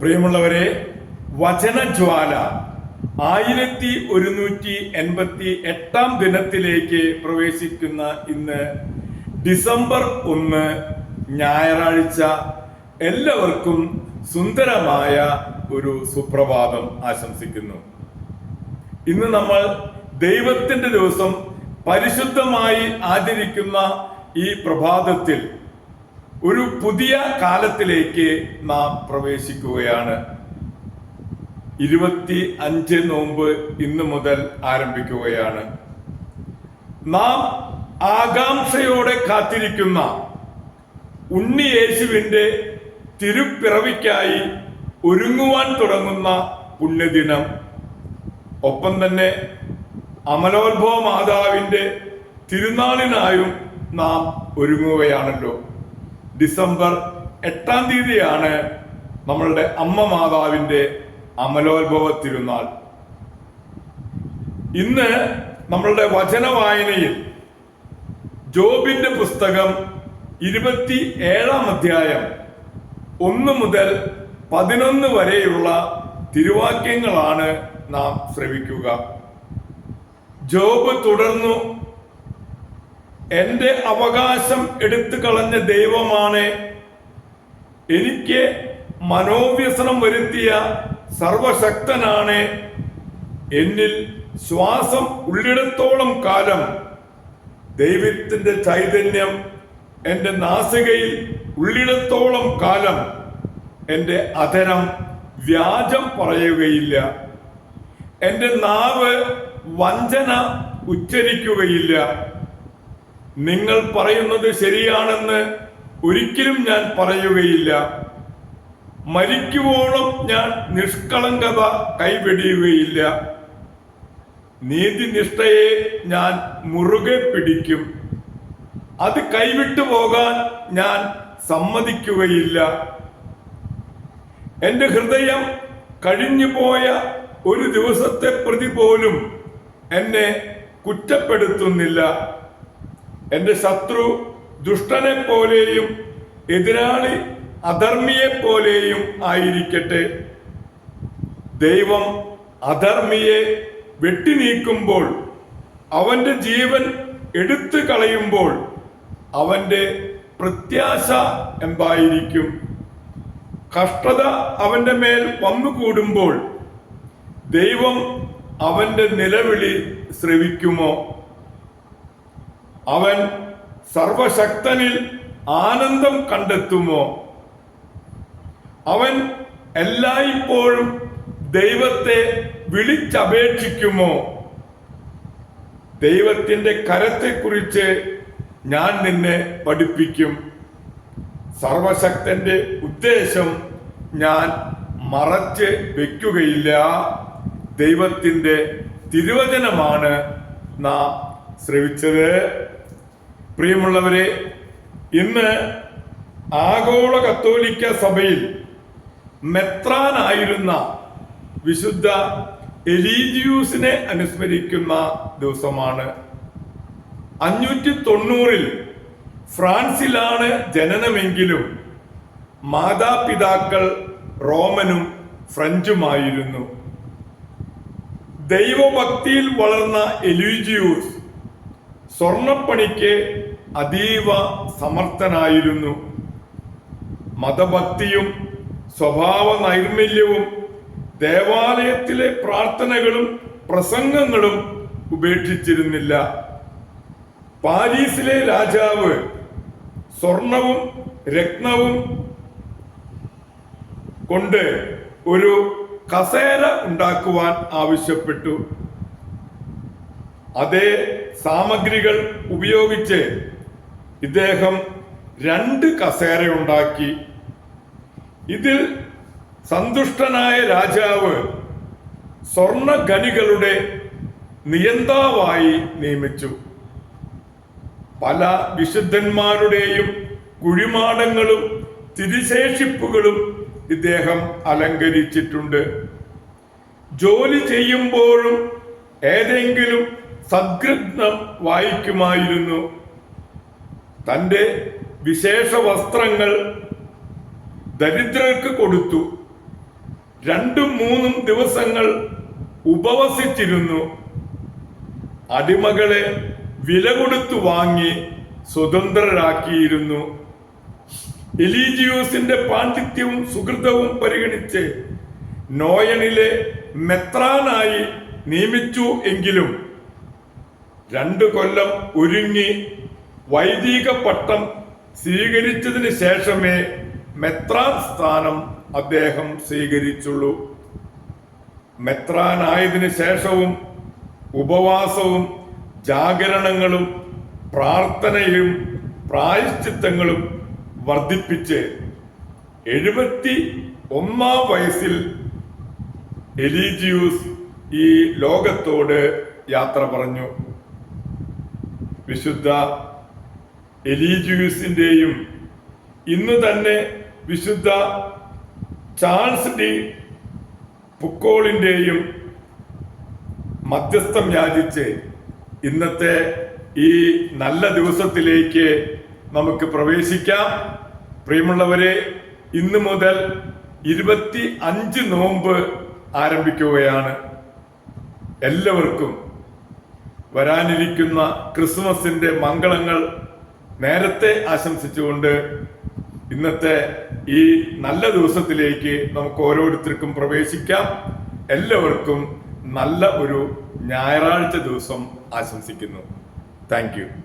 പ്രിയമുള്ളവരെ വചനജ്വാല ആയിരത്തി ഒരുന്നൂറ്റി എൺപത്തി എട്ടാം ദിനത്തിലേക്ക് പ്രവേശിക്കുന്ന ഇന്ന് ഡിസംബർ ഒന്ന് ഞായറാഴ്ച എല്ലാവർക്കും സുന്ദരമായ ഒരു സുപ്രഭാതം ആശംസിക്കുന്നു. ഇന്ന് നമ്മൾ ദൈവത്തിന്റെ ദിവസം പരിശുദ്ധമായി ആചരിക്കുന്ന ഈ പ്രഭാതത്തിൽ ഒരു പുതിയ കാലത്തിലേക്ക് നാം പ്രവേശിക്കുകയാണ്. ഇരുപത്തി അഞ്ച് നോമ്പ് ഇന്ന് മുതൽ ആരംഭിക്കുകയാണ്. നാം ആകാംക്ഷയോടെ കാത്തിരിക്കുന്ന ഉണ്ണി യേശുവിന്റെ തിരുപ്പിറവിക്കായി ഒരുങ്ങുവാൻ തുടങ്ങുന്ന പുണ്യദിനം ഒപ്പം തന്നെ അമലോത്ഭവ മാതാവിന്റെ തിരുനാളിനായും നാം ഒരുങ്ങുകയാണല്ലോ. ഡിസംബർ എട്ടാം തീയതിയാണ് നമ്മളുടെ അമ്മ മാതാവിന്റെ അമലോത്ഭവ തിരുനാൾ. ഇന്ന് നമ്മളുടെ വചന വായനയിൽ ജോബിന്റെ പുസ്തകം ഇരുപത്തി ഏഴാം അധ്യായം ഒന്ന് മുതൽ പതിനൊന്ന് വരെയുള്ള തിരുവാക്യങ്ങളാണ് നാം ശ്രവിക്കുക. ജോബ് തുടർന്നു എന്റെ അവകാശം എടുത്തു കളഞ്ഞ ദൈവമാണ്. എനിക്ക് മനോവ്യസനം വരുത്തിയ സർവശക്തനാണ്. എന്നിൽ ശ്വാസം ഉള്ളിടത്തോളം കാലം ദൈവത്തിന്റെ ചൈതന്യം എന്റെ നാസികയിൽ ഉള്ളിടത്തോളം കാലം എന്റെ അധരം വ്യാജം പറയുകയില്ല. എന്റെ നാവ് വഞ്ചന ഉച്ചരിക്കുകയില്ല. നിങ്ങൾ പറയുന്നത് ശരിയാണെന്ന് ഒരിക്കലും ഞാൻ പറയുകയില്ല. മരിക്കുവോളം ഞാൻ നിഷ്കളങ്കത കൈവെടിയുകയില്ല. നീതിനിഷ്ഠയെ ഞാൻ മുറുകെ പിടിക്കും. അത് കൈവിട്ടു പോകാൻ ഞാൻ സമ്മതിക്കുകയില്ല. എന്റെ ഹൃദയം കഴിഞ്ഞുപോയ ഒരു ദിവസത്തെ പ്രതി പോലും എന്നെ കുറ്റപ്പെടുത്തുന്നില്ല. എന്റെ ശത്രു ദുഷ്ടനെ പോലെയും എതിരാളി അധർമ്മിയെ പോലെയും ആയിരിക്കട്ടെ. ദൈവം അധർമ്മിയെ വെട്ടിനീക്കുമ്പോൾ അവന്റെ ജീവൻ എടുത്തു കളയുമ്പോൾ അവന്റെ പ്രത്യാശ എന്തായിരിക്കും? കഷ്ടത അവന്റെ മേൽ വന്നുകൂടുമ്പോൾ ദൈവം അവന്റെ നിലവിളി ശ്രവിക്കുമോ? അവൻ സർവശക്തനിൽ ആനന്ദം കണ്ടെത്തുമോ? അവൻ എല്ലായ്പ്പോഴും ദൈവത്തെ വിളിച്ചപേക്ഷിക്കുമോ? ദൈവത്തിന്റെ കരത്തെക്കുറിച്ച് ഞാൻ നിന്നെ പഠിപ്പിക്കും. സർവശക്തന്റെ ഉദ്ദേശം ഞാൻ മറച്ച് വെക്കുകയില്ല. ദൈവത്തിന്റെ തിരുവചനമാണ് നാം ശ്രവിച്ചത്. പ്രിയമുള്ളവരെ ഇന്ന് ആഗോള കത്തോലിക്ക സഭയിൽ മെത്രാനായിരുന്ന വിശുദ്ധ എലീജിയൂസിനെ അനുസ്മരിക്കുന്ന ദിവസമാണ്. അഞ്ഞൂറ്റി തൊണ്ണൂറിൽ ഫ്രാൻസിലാണ് ജനനമെങ്കിലും മാതാപിതാക്കൾ റോമനും ഫ്രഞ്ചുമായിരുന്നു. ദൈവഭക്തിയിൽ വളർന്ന എലീജിയൂസ് സ്വർണപ്പണിക്ക് അതീവ സമർത്ഥനായിരുന്നു. മതഭക്തിയും സ്വഭാവ നൈർമല്യവും ദേവാലയത്തിലെ പ്രാർത്ഥനകളും പ്രസംഗങ്ങളും ഉപേക്ഷിച്ചിരുന്നില്ല. പാരീസിലെ രാജാവ് സ്വർണവും രത്നവും കൊണ്ട് ഒരു കസേര ഉണ്ടാക്കുവാൻ ആവശ്യപ്പെട്ടു. അതേ സാമഗ്രികൾ ഉപയോഗിച്ച് ഇദ്ദേഹം രണ്ട് കസേര ഉണ്ടാക്കി. ഇതിൽ സന്തുഷ്ടനായ രാജാവ് സ്വർണ ഖനികളുടെ നിയന്താവായി നിയമിച്ചു. പല വിശുദ്ധന്മാരുടെയും കുഴിമാടങ്ങളും തിരിശേഷിപ്പുകളും ഇദ്ദേഹം അലങ്കരിച്ചിട്ടുണ്ട്. ജോലി ചെയ്യുമ്പോഴും ഏതെങ്കിലും സദ്ഗ്രഹ്നം വായിക്കുമായിരുന്നു. തന്റെ വിശേഷ വസ്ത്രങ്ങൾ ദരിദ്രർക്ക് കൊടുത്തു. രണ്ടും മൂന്നും ദിവസങ്ങൾ ഉപവസിച്ചിരുന്നു. അടിമകളെ വില കൊടുത്തു വാങ്ങി സ്വതന്ത്രരാക്കിയിരുന്നു. എലീജിയൂസിന്റെ പാണ്ഡിത്യവും സുഹൃതവും പരിഗണിച്ച് നോയണിലെ മെത്രാനായി നിയമിച്ചു എങ്കിലും രണ്ടു കൊല്ലം ഒരുങ്ങി വൈദിക പട്ടം സ്വീകരിച്ചതിന് ശേഷമേ മെത്രാൻ സ്ഥാനം അദ്ദേഹം സ്വീകരിച്ചുള്ളൂ. മെത്രാനായതിനു ശേഷവും ഉപവാസവും ജാഗരണങ്ങളും പ്രാർത്ഥനയും പ്രായശ്ചിത്തങ്ങളും വർദ്ധിപ്പിച്ച് എഴുപത്തി ഒന്നാം വയസ്സിൽ എലീജിയൂസ് ഈ ലോകത്തോട് യാത്ര പറഞ്ഞു. വിശുദ്ധ എലീജിയൂസിന്റെയും ഇന്ന് തന്നെ വിശുദ്ധ ചാൾസ് ഡി പുക്കോളിന്റെയും മധ്യസ്ഥം യാചിച്ച് ഇന്നത്തെ ഈ നല്ല ദിവസത്തിലേക്ക് നമുക്ക് പ്രവേശിക്കാം. പ്രിയമുള്ളവരെ ഇന്ന് മുതൽ ഇരുപത്തി അഞ്ച് നോമ്പ് ആരംഭിക്കുകയാണ്. എല്ലാവർക്കും വരാനിരിക്കുന്ന ക്രിസ്മസിന്റെ മംഗളങ്ങൾ നേരത്തെ ആശംസിച്ചുകൊണ്ട് ഇന്നത്തെ ഈ നല്ല ദിവസത്തിലേക്ക് നമുക്ക് ഓരോരുത്തർക്കും പ്രവേശിക്കാം. എല്ലാവർക്കും നല്ല ഒരു ഞായറാഴ്ച ദിവസം ആശംസിക്കുന്നു. താങ്ക്